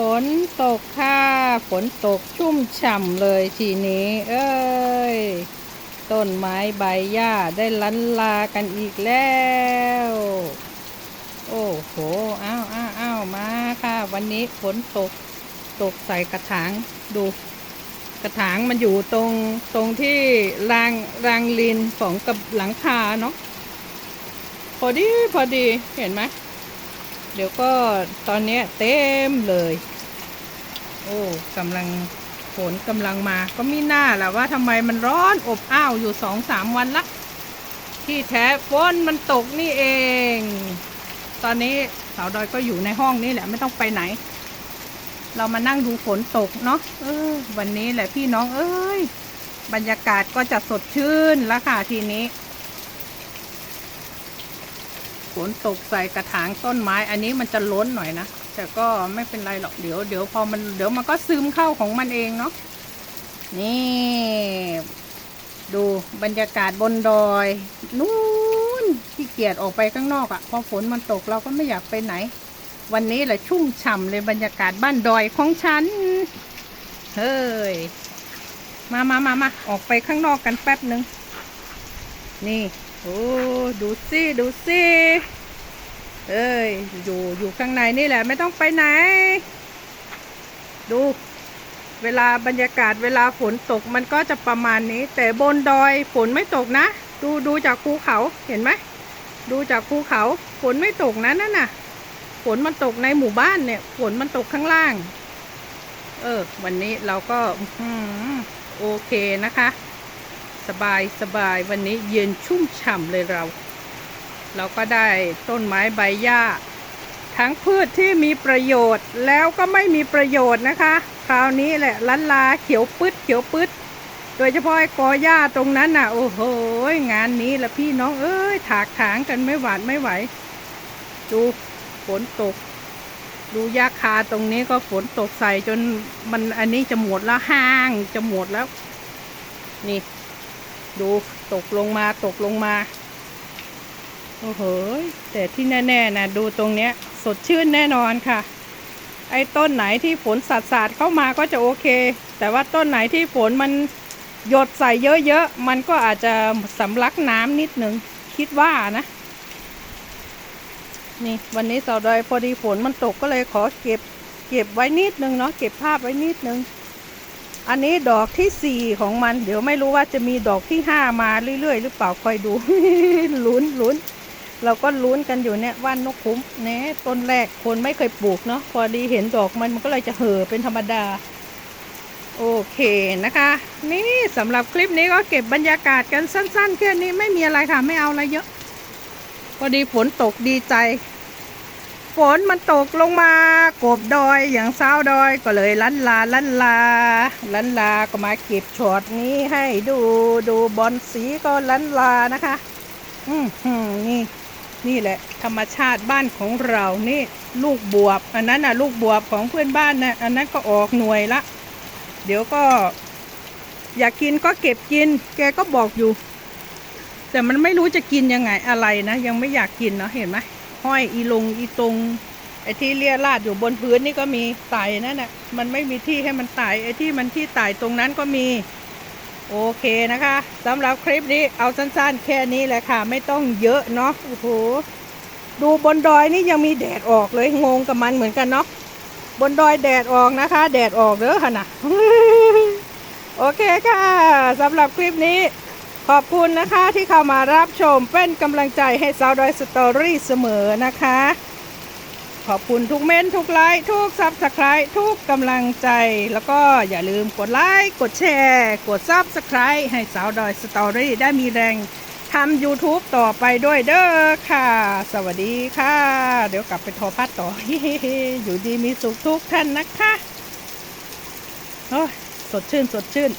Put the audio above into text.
ฝนตกค่ะฝนตกชุ่มฉ่ำเลยทีนี้ เอ้ย ต้นไม้ใบหญ้าได้ลันลากันอีกแล้ว โอ้โหอ้าวอ้าวอ้าวมาค่ะ วันนี้ฝนตกตกใส่กระถางดู กระถางมันอยู่ตรงตรงที่รางรางลินของกับหลังคาเนาะพอดีพอดีเห็นไหม เดี๋ยวก็ตอนนี้เต็มเลย โอ้กำลังฝนกำลังมา ก็มีหน้าแหละว่าทำไมมันร้อนอบอ้าวอยู่สองสามวันละที่แท้ฝนมันตกนี่เอง ตอนนี้สาวดอยก็อยู่ในห้องนี่แหละไม่ต้องไปไหน เรามานั่งดูฝนตกเนาะเออ วันนี้แหละพี่น้องเอ้ย บรรยากาศก็จะสดชื่นแล้วค่ะทีนี้ ฝนตกใส่กระถางต้นไม้ อันนี้มันจะล้นหน่อยนะ แต่ก็ไม่เป็นไรหรอกเดี๋ยวเดี๋ยวพอมันเดี๋ยวมันก็ซึมเข้าของมันเองเนาะนี่ ดูบรรยากาศบนดอยนู้นที่เกียจออกไปข้างนอกอะ่ะ พอฝนมันตกเราก็ไม่อยากไปไหน วันนี้แหละชุ่มฉ่ำเลยบรรยากาศบ้านดอยของฉัน เฮ้ย มามามามาออกไปข้างนอกกันแป๊บหนึ่งนี่ โอ้ ดูสิดูสิเอ้ย อยู่ อยู่ข้างในนี่แหละ ไม่ต้องไปไหน ดู เวลาบรรยากาศเวลาฝนตกมันก็จะประมาณนี้ แต่บนดอยฝนไม่ตกนะ ดู ดูจากภูเขา เห็นไหม ดูจากภูเขา ฝนไม่ตกนะนั่นน่ะ ฝนมันตกในหมู่บ้านเนี่ย ฝนมันตกข้างล่าง เออ วันนี้เราก็อโอเคนะคะ สบายสบายวันนี้เย็นชุ่มฉ่ำเลยเรา เราก็ได้ต้นไม้ใบหญ้า ทั้งพืชที่มีประโยชน์แล้วก็ไม่มีประโยชน์นะคะ คราวนี้แหละลันลาเขียวปึ๊ดเขียวปึ๊ดโดยเฉพาะกอหญ้าตรงนั้นน่ะ โอ้โหงานนี้ละพี่น้องเอ้ยถากถางกันไม่หวาดไม่ไหว ดูฝนตก ดูหญ้าคาตรงนี้ก็ฝนตกใส่จนมันอันนี้จะหมดแล้วห้างจะหมดแล้ว นี่ ดูตกลงมาตกลงมา โอ้โห แต่ที่แน่ๆนะดูตรงเนี้ย สดชื่นแน่นอนค่ะ ไอ้ต้นไหนที่ฝนสาดสาดเข้ามาก็จะโอเค แต่ว่าต้นไหนที่ฝนมันหยดใส่เยอะๆ มันก็อาจจะสำลักน้ำนิดนึง คิดว่านะ นี่วันนี้สาวดอยพอดีฝนมันตกก็เลยขอเก็บ เก็บไว้นิดนึงเนาะเก็บภาพไว้นิดนึง อันนี้ดอกที่สี่ของมัน เดี๋ยวไม่รู้ว่าจะมีดอกที่ห้ามาเรื่อยๆ หรือเปล่าคอยดู ลุ้นลุ้นเราก็ลุ้นกันอยู่เนี่ยว่านกคุ้มเน่ต้นแรกคนไม่เคยปลูกเนาะพอดีเห็นดอกมันมันก็เลยจะเห่อเป็นธรรมดา โอเคนะคะ นี่สำหรับคลิปนี้ก็เก็บบรรยากาศกันสั้นๆแค่นี้ไม่มีอะไรค่ะไม่เอาอะไรเยอะ พอดีฝนตกดีใจ ฝนมันตกลงมากบดอยอย่างเศร้าดอยก็เลยลันลาลันลาลันลาก็มาเก็บช็อตนี้ให้ดูดูบอลสีก็ลันลานะคะ อืมหืมนี่นี่แหละ ธรรมชาติบ้านของเรานี่ลูกบวบ อันนั้นน่ะลูกบวบของเพื่อนบ้านนะอันนั้นก็ออกหน่วยละ เดี๋ยวก็ อยากกินก็เก็บกิน แกก็บอกอยู่ แต่มันไม่รู้จะกินยังไงอะไรนะ ยังไม่อยากกินเนาะเห็นไหม ห้อยอีลงอีตรงไอ้ที่เลียราดอยู่บนพื้นนี่ก็มีไต่นั่นน่ะมันไม่มีที่ให้มันไต่ไอ้ที่มันที่ไต่ตรงนั้นก็มี โอเคนะคะสำหรับคลิปนี้เอาสั้นๆ แค่นี้แหละค่ะ ไม่ต้องเยอะเนาะโอ้โหดูบนดอยนี่ยังมีแดดออกเลยงงกับมันเหมือนกันเนาะบนดอยแดดออกนะคะ แดดออกเด้อค่ะนะโอเคค่ะสำหรับคลิปนี้ ขอบคุณนะคะที่เข้ามารับชมเป็นกำลังใจให้สาวดอยสตอรี่เสมอนะคะ ขอบคุณทุกเม้นทุกไลค์ทุกซับสไครต์ทุกกำลังใจ แล้วก็อย่าลืมกดไลค์กดแชร์ กดซับสไครต์ให้สาวดอยสตอรี่ได้มีแรงทำ YouTube ต่อไปด้วยเด้อค่ะ สวัสดีค่ะ เดี๋ยวกลับไปทอพัดต่อ อยู่ดีมีสุขทุกท่านนะคะ โอ้สดชื่น สดชื่น